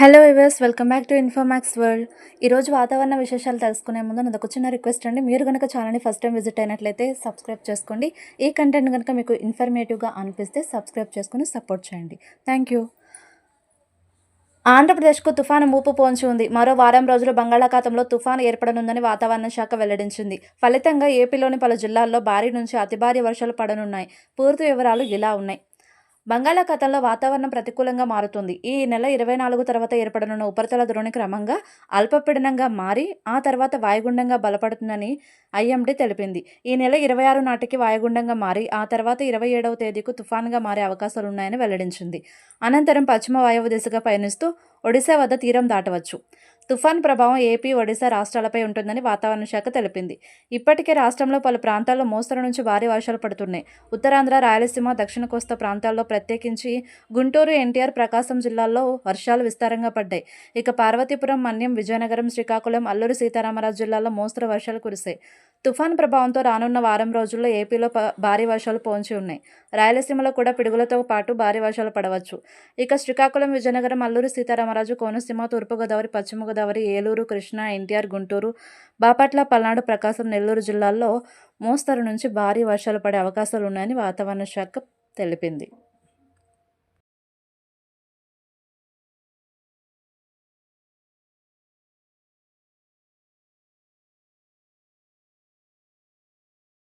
Hello viewers welcome back to Infomax world ఈరోజు వాతావరణ విశేషాలు తెలుసుకునే ముందు నాది చిన్న రిక్వెస్ట్ అండి. మీరు కనుక ఛానల్ని ఫస్ట్ టైం విజిట్ అయినట్లయితే సబ్స్క్రైబ్ చేసుకోండి. ఈ కంటెంట్ కనుక మీకు ఇన్ఫర్మేటివ్గా అనిపిస్తే సబ్స్క్రైబ్ చేసుకుని సపోర్ట్ చేయండి. థ్యాంక్ యూ ఆంధ్రప్రదేశ్కు తుఫాను మూపు పోంచి ఉంది. మరో వారం రోజులు బంగాళాఖాతంలో తుఫాను ఏర్పడనుందని వాతావరణ శాఖ వెల్లడించింది. ఫలితంగా ఏపీలోని పలు జిల్లాల్లో భారీ నుంచి అతి భారీ వర్షాలు పడనున్నాయి. పూర్తి వివరాలు ఇలా ఉన్నాయి. బంగాళాఖాతంలో వాతావరణం ప్రతికూలంగా మారుతుంది. ఈ నెల ఇరవై నాలుగు తర్వాత ఏర్పడనున్న ఉపరితల ద్రోణి క్రమంగా అల్పపీడనంగా మారి ఆ తర్వాత వాయుగుండంగా బలపడుతుందని ఐఎండీ తెలిపింది. ఈ నెల ఇరవై ఆరు నాటికి వాయుగుండంగా మారి ఆ తర్వాత ఇరవై ఏడవ తేదీకు తుఫాన్గా మారే అవకాశాలున్నాయని వెల్లడించింది. అనంతరం పశ్చిమ వాయువు దిశగా పయనిస్తూ ఒడిశా వద్ద తీరం దాటవచ్చు. తుఫాన్ ప్రభావం ఏపీ ఒడిశా రాష్ట్రాలపై ఉంటుందని వాతావరణ శాఖ తెలిపింది. ఇప్పటికే రాష్ట్రంలో పలు ప్రాంతాల్లో మోస్తరు నుంచి భారీ వర్షాలు పడుతున్నాయి. ఉత్తరాంధ్ర రాయలసీమ దక్షిణ కోస్తా ప్రాంతాల్లో ప్రత్యేకించి గుంటూరు ఎన్టీఆర్ ప్రకాశం జిల్లాల్లో వర్షాలు విస్తారంగా పడ్డాయి. ఇక పార్వతీపురం మన్యం విజయనగరం శ్రీకాకుళం అల్లూరు సీతారామరాజు జిల్లాల్లో మోస్తరు వర్షాలు కురిశాయి. తుఫాన్ ప్రభావంతో రానున్న వారం రోజుల్లో ఏపీలో భారీ వర్షాలు పోంచి ఉన్నాయి. రాయలసీమలో కూడా పిడుగులతో పాటు భారీ వర్షాలు పడవచ్చు. ఇక శ్రీకాకుళం విజయనగరం అల్లూరు సీతారామరాజు కోనసీమ తూర్పుగోదావరి పశ్చిమ గోదావరి ఏలూరు కృష్ణా ఎన్టీఆర్ గుంటూరు బాపట్ల పల్నాడు ప్రకాశం నెల్లూరు జిల్లాల్లో మోస్తరు నుంచి భారీ వర్షాలు పడే అవకాశాలు ఉన్నాయని వాతావరణ శాఖ తెలిపింది.